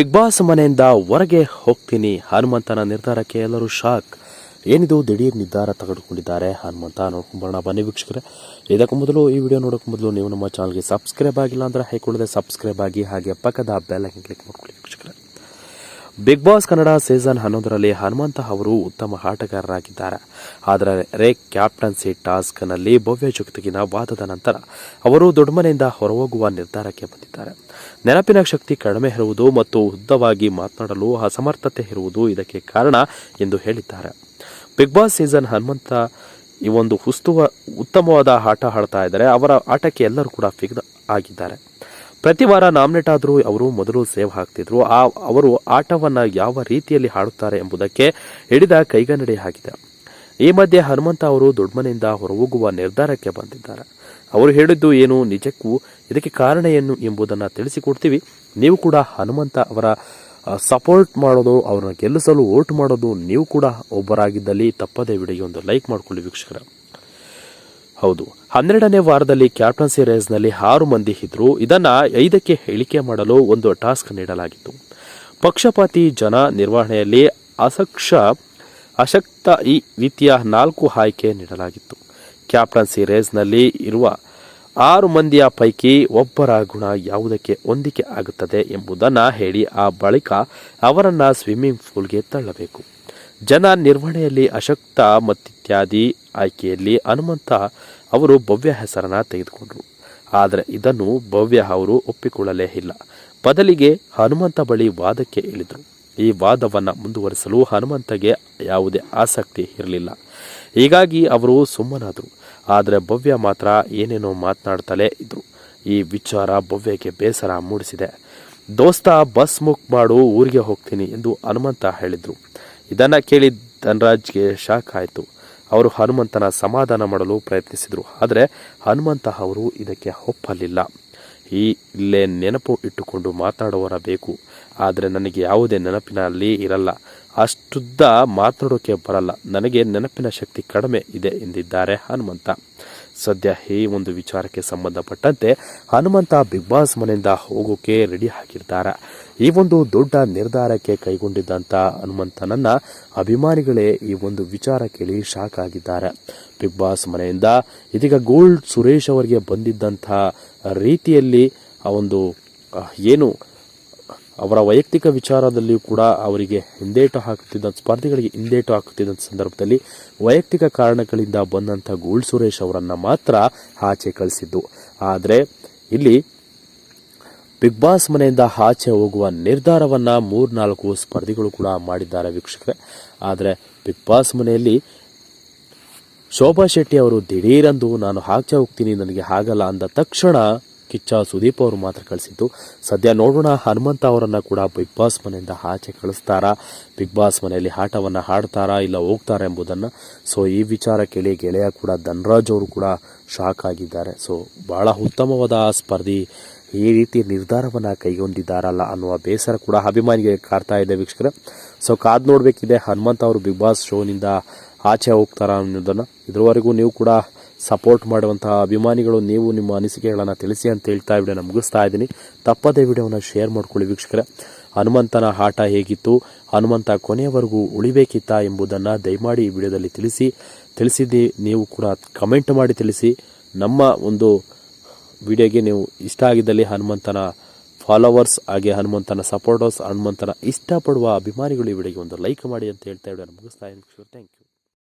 Big boss ಮನೆಯಿಂದ ಹೊರಗೆ ಹೋಗ್ತೀನಿ. ಹನುಮಂತನ ನಿರ್ಧಾರಕ್ಕೆ ಎಲ್ಲರೂ ಶಾಕ್. ಏನಿದು? ದಿಢೀರ್ ನಿರ್ಧಾರ ತೆಗೆದುಕೊಂಡಿದ್ದಾರೆ ಹನುಮಂತ. ನೋಡ್ಕೊಂಬರೋಣ ಬನ್ನಿ ವೀಕ್ಷಕರೇ. ಇದಕ್ಕೂ ಮೊದಲು ಈ ವಿಡಿಯೋ ನೋಡೋಕೆ ಮೊದಲು ನೀವು ನಮ್ಮ ಚಾನಲ್ಗೆ ಸಬ್ಸ್ಕ್ರೈಬ್ ಆಗಿಲ್ಲ ಅಂದರೆ ಹೈಕೊಳ್ಳದೆ ಸಬ್ಸ್ಕ್ರೈಬ್ ಆಗಿ ಹಾಗೆ ಪಕ್ಕದ ಬೆಲ್ ಕ್ಲಿಕ್ ಮಾಡ್ಕೊಳ್ಳಿ ವೀಕ್ಷಕರೇ. ಬಿಗ್ ಬಾಸ್ ಕನ್ನಡ ಸೀಸನ್ ಹನ್ನೊಂದರಲ್ಲಿ ಹನುಮಂತ ಅವರು ಉತ್ತಮ ಆಟಗಾರರಾಗಿದ್ದಾರೆ. ಆದರೆ ರೇ ಕ್ಯಾಪ್ಟನ್ಸಿ ಟಾಸ್ಕ್ನಲ್ಲಿ ಭವ್ಯ ಜಗತ್ತಿಗಿನ ವಾದದ ನಂತರ ಅವರು ದೊಡ್ಡಮನೆಯಿಂದ ಹೊರಹೋಗುವ ನಿರ್ಧಾರಕ್ಕೆ ಬಂದಿದ್ದಾರೆ. ನೆನಪಿನ ಶಕ್ತಿ ಕಡಿಮೆ ಇರುವುದು ಮತ್ತು ಉದ್ದವಾಗಿ ಮಾತನಾಡಲು ಅಸಮರ್ಥತೆ ಇರುವುದು ಇದಕ್ಕೆ ಕಾರಣ ಎಂದು ಹೇಳಿದ್ದಾರೆ. ಬಿಗ್ ಬಾಸ್ ಸೀಸನ್ ಹನುಮಂತ ಈ ಒಂದು ಉಸ್ತುವ ಉತ್ತಮವಾದ ಆಟ ಆಡ್ತಾ ಇದ್ದಾರೆ. ಅವರ ಆಟಕ್ಕೆ ಎಲ್ಲರೂ ಕೂಡ ಫಿಗ್ ಆಗಿದ್ದಾರೆ. ಪ್ರತಿ ವಾರ ನಾಮಿನೇಟ್ ಆದರೂ ಅವರು ಮೊದಲು ಸೇವ್ ಹಾಕ್ತಿದ್ರು. ಆ, ಅವರು ಆಟವನ್ನ ಯಾವ ರೀತಿಯಲ್ಲಿ ಹಾಡುತ್ತಾರೆ ಎಂಬುದಕ್ಕೆ ಹಿಡಿದ ಕೈಗನ್ನಡಿ ಹಾಕಿದೆ. ಈ ಮಧ್ಯೆ ಹನುಮಂತ ಅವರು ದೊಡ್ಡಮನೆಯಿಂದ ಹೊರಹೋಗುವ ನಿರ್ಧಾರಕ್ಕೆ ಬಂದಿದ್ದಾರೆ. ಅವರು ಹೇಳಿದ್ದು ಏನು ನಿಜಕ್ಕೂ ಇದಕ್ಕೆ ಕಾರಣ ಏನು ಎಂಬುದನ್ನು ತಿಳಿಸಿಕೊಡ್ತೀವಿ. ನೀವು ಕೂಡ ಹನುಮಂತ ಅವರ ಸಪೋರ್ಟ್ ಮಾಡೋದು, ಅವರನ್ನ ಗೆಲ್ಲಿಸಲು ವೋಟ್ ಮಾಡೋದು ನೀವು ಕೂಡ ಒಬ್ಬರಾಗಿದ್ದಲ್ಲಿ ತಪ್ಪದೇ ವಿಡಿಯೋ ಒಂದು ಲೈಕ್ ಮಾಡ್ಕೊಳ್ಳಿ ವೀಕ್ಷಕರ. ಹೌದು. ಹನ್ನೆರಡನೇ ವಾರದಲ್ಲಿ ಕ್ಯಾಪ್ಟನ್ಸಿ ರೇಸ್ನಲ್ಲಿ ಆರು ಮಂದಿ ಇದ್ರು ಇದನ್ನ ಐದಕ್ಕೆ ಹೇಳಿಕೆ ಮಾಡಲು ಒಂದು ಟಾಸ್ಕ್ ನೀಡಲಾಗಿತ್ತು. ಪಕ್ಷಪಾತಿ ಜನ ನಿರ್ವಹಣೆಯಲ್ಲಿ ಅಸಕ್ಷ, ಅಶಕ್ತ ಈ ರೀತಿಯ ನಾಲ್ಕು ಆಯ್ಕೆ ನೀಡಲಾಗಿತ್ತು. ಕ್ಯಾಪ್ಟನ್ಸಿ ರೇಸ್ನಲ್ಲಿ ಇರುವ ಆರು ಮಂದಿಯ ಪೈಕಿ ಒಬ್ಬರ ಗುಣ ಯಾವುದಕ್ಕೆ ಹೊಂದಿಕೆ ಆಗುತ್ತದೆ ಎಂಬುದನ್ನು ಹೇಳಿ ಆ ಬಳಿಕ ಅವರನ್ನು ಸ್ವಿಮ್ಮಿಂಗ್ ಪೂಲ್ಗೆ ತಳ್ಳಬೇಕು. ಜನ ನಿರ್ವಹಣೆಯಲ್ಲಿ ಅಶಕ್ತ ಮತ್ತಿತ್ಯಾದಿ ಆಯ್ಕೆಯಲ್ಲಿ ಹನುಮಂತ ಅವರು ಭವ್ಯ ಹೆಸರನ್ನು ತೆಗೆದುಕೊಂಡರು. ಆದರೆ ಇದನ್ನು ಭವ್ಯ ಅವರು ಒಪ್ಪಿಕೊಳ್ಳಲೇ ಇಲ್ಲ. ಬದಲಿಗೆ ಹನುಮಂತ ಬಳಿ ವಾದಕ್ಕೆ ಇಳಿದರು. ಈ ವಾದವನ್ನು ಮುಂದುವರಿಸಲು ಹನುಮಂತಗೆ ಯಾವುದೇ ಆಸಕ್ತಿ ಇರಲಿಲ್ಲ. ಹೀಗಾಗಿ ಅವರು ಸುಮ್ಮನಾದರು. ಆದರೆ ಭವ್ಯ ಮಾತ್ರ ಏನೇನೋ ಮಾತನಾಡ್ತಲೇ ಇದ್ದರು ಈ ವಿಚಾರ ಭವ್ಯಕ್ಕೆ ಬೇಸರ ಮೂಡಿಸಿದೆ. ದೋಸ್ತ, ಬಸ್ ಮುಕ್ ಮಾಡು, ಊರಿಗೆ ಹೋಗ್ತೀನಿ ಎಂದು ಹನುಮಂತ ಹೇಳಿದ್ರು. ಇದನ್ನ ಕೇಳಿ ಧನ್ರಾಜ್ಗೆ ಶಾಕ್ ಆಯಿತು. ಅವರು ಹನುಮಂತನ ಸಮಾಧಾನ ಮಾಡಲು ಪ್ರಯತ್ನಿಸಿದರು. ಆದರೆ ಹನುಮಂತ ಅವರು ಇದಕ್ಕೆ ಒಪ್ಪಲಿಲ್ಲ. ಈ ಇಲ್ಲೇ ನೆನಪು ಇಟ್ಟುಕೊಂಡು ಮಾತನಾಡುವರ ಬೇಕು. ಆದರೆ ನನಗೆ ಯಾವುದೇ ನೆನಪಿನಲ್ಲಿ ಇರಲ್ಲ. ಅಷ್ಟುದ್ದ ಮಾತನಾಡೋಕೆ ಬರಲ್ಲ. ನನಗೆ ನೆನಪಿನ ಶಕ್ತಿ ಕಡಿಮೆ ಇದೆ ಎಂದಿದ್ದಾರೆ ಹನುಮಂತ. ಸದ್ಯ ಈ ಒಂದು ವಿಚಾರಕ್ಕೆ ಸಂಬಂಧಪಟ್ಟಂತೆ ಹನುಮಂತ ಬಿಗ್ ಬಾಸ್ ಮನೆಯಿಂದ ಹೋಗೋಕೆ ರೆಡಿ ಹಾಕಿರ್ತಾರೆ ಈ ಒಂದು ದೊಡ್ಡ ನಿರ್ಧಾರಕ್ಕೆ ಕೈಗೊಂಡಿದ್ದಂಥ ಹನುಮಂತನನ್ನ ಅಭಿಮಾನಿಗಳೇ ಈ ಒಂದು ವಿಚಾರ ಕೇಳಿ ಶಾಕ್ ಆಗಿದ್ದಾರೆ. ಬಿಗ್ ಬಾಸ್ ಮನೆಯಿಂದ ಇದೀಗ ಗೋಲ್ಡ್ ಸುರೇಶ್ ಅವರಿಗೆ ಬಂದಿದ್ದಂಥ ರೀತಿಯಲ್ಲಿ ಆ ಒಂದು ಏನು ಅವರ ವೈಯಕ್ತಿಕ ವಿಚಾರದಲ್ಲಿಯೂ ಕೂಡ ಅವರಿಗೆ ಹಿಂದೇಟು ಹಾಕುತ್ತಿದ್ದ, ಸ್ಪರ್ಧಿಗಳಿಗೆ ಹಿಂದೇಟು ಹಾಕುತ್ತಿದ್ದ ಸಂದರ್ಭದಲ್ಲಿ ವೈಯಕ್ತಿಕ ಕಾರಣಗಳಿಂದ ಬಂದಂಥ ಗೋಲ್ಡ್ ಸುರೇಶ್ ಅವರನ್ನು ಮಾತ್ರ ಆಚೆ ಕಳಿಸಿದ್ದು. ಆದರೆ ಇಲ್ಲಿ ಬಿಗ್ ಬಾಸ್ ಮನೆಯಿಂದ ಆಚೆ ಹೋಗುವ ನಿರ್ಧಾರವನ್ನ ಮೂರ್ನಾಲ್ಕು ಸ್ಪರ್ಧಿಗಳು ಕೂಡ ಮಾಡಿದ್ದಾರೆ ವೀಕ್ಷಕರೇ. ಆದರೆ ಬಿಗ್ ಬಾಸ್ ಮನೆಯಲ್ಲಿ ಶೋಭಾ ಶೆಟ್ಟಿ ಅವರು ದಿಢೀರಂದು ನಾನು ಆಚೆ ಹೋಗ್ತೀನಿ, ನನಗೆ ಆಗಲ್ಲ ಅಂದ ತಕ್ಷಣ ಕಿಚ್ಚ ಸುದೀಪ್ ಅವರು ಮಾತ್ರ ಕಳಿಸಿದ್ದು. ಸದ್ಯ ನೋಡೋಣ, ಹನುಮಂತ ಅವರನ್ನು ಕೂಡ ಬಿಗ್ ಬಾಸ್ ಮನೆಯಿಂದ ಆಚೆ ಕಳಿಸ್ತಾರಾ? ಬಿಗ್ ಬಾಸ್ ಮನೆಯಲ್ಲಿ ಆಟವನ್ನು ಹಾಡ್ತಾರಾ ಇಲ್ಲ ಹೋಗ್ತಾರಾ ಎಂಬುದನ್ನ? ಸೊ ಈ ವಿಚಾರ ಕೇಳಿ ಗೆಳೆಯ ಕೂಡ ಧನರಾಜ್ ಅವರು ಕೂಡ ಶಾಕ್ ಆಗಿದ್ದಾರೆ. ಸೊ ಬಹಳ ಉತ್ತಮವಾದ ಸ್ಪರ್ಧಿ. ಈ ರೀತಿ ನಿರ್ಧಾರವನ್ನ ಕೈಗೊಂಡಿದ್ದಾರಲ್ಲ ಅನ್ನುವ ಬೇಸರ ಕೂಡ ಅಭಿಮಾನಿಗೆ ಕಾಡ್ತಾ ಇದೆ ವೀಕ್ಷಕರ. ಸೊ ಕಾದ್ ನೋಡಬೇಕಿದೆ ಹನುಮಂತ ಅವರು ಬಿಗ್ ಬಾಸ್ ಶೋನಿಂದ ಆಚೆ ಹೋಗ್ತಾರಾ ಅನ್ನೋದನ್ನ. ಇದುವರೆಗೂ ನೀವು ಕೂಡ ಸಪೋರ್ಟ್ ಮಾಡುವಂತಹ ಅಭಿಮಾನಿಗಳು, ನೀವು ನಿಮ್ಮ ಅನಿಸಿಕೆಗಳನ್ನು ತಿಳಿಸಿ ಅಂತ ಹೇಳ್ತಾ ವಿಡಿಯೋನ ಮುಗಿಸ್ತಾ ಇದ್ದೀನಿ. ತಪ್ಪದೇ ವಿಡಿಯೋವನ್ನು ಶೇರ್ ಮಾಡ್ಕೊಳ್ಳಿ ವೀಕ್ಷಕರ. ಹನುಮಂತನ ಆಟ ಹೇಗಿತ್ತು, ಹನುಮಂತ ಕೊನೆಯವರೆಗೂ ಉಳಿಬೇಕಿತ್ತಾ ಎಂಬುದನ್ನು ದಯಮಾಡಿ ಈ ವಿಡಿಯೋದಲ್ಲಿ ತಿಳಿಸಿ. ತಿಳಿಸಿದ್ದು ನೀವು ಕೂಡ ಕಮೆಂಟ್ ಮಾಡಿ ತಿಳಿಸಿ. ನಮ್ಮ ಒಂದು ವಿಡಿಯೋಗೆ ನೀವು ಇಷ್ಟ ಆಗಿದ್ದಲ್ಲಿ ಹನುಮಂತನ ಫಾಲೋವರ್ಸ್ ಹಾಗೆ ಹನುಮಂತನ ಸಪೋರ್ಟರ್ಸ್ ಹನುಮಂತನ ಇಷ್ಟಪಡುವ ಅಭಿಮಾನಿಗಳು ಈ ವಿಡಿಯೋಗೆ ಒಂದು ಲೈಕ್ ಮಾಡಿ ಅಂತ ಹೇಳ್ತಾ ವಿಡಿಯೋನ ಮುಗಿಸ್ತಾ ಇದ್ದೀನಿ ಥ್ಯಾಂಕ್ ಯು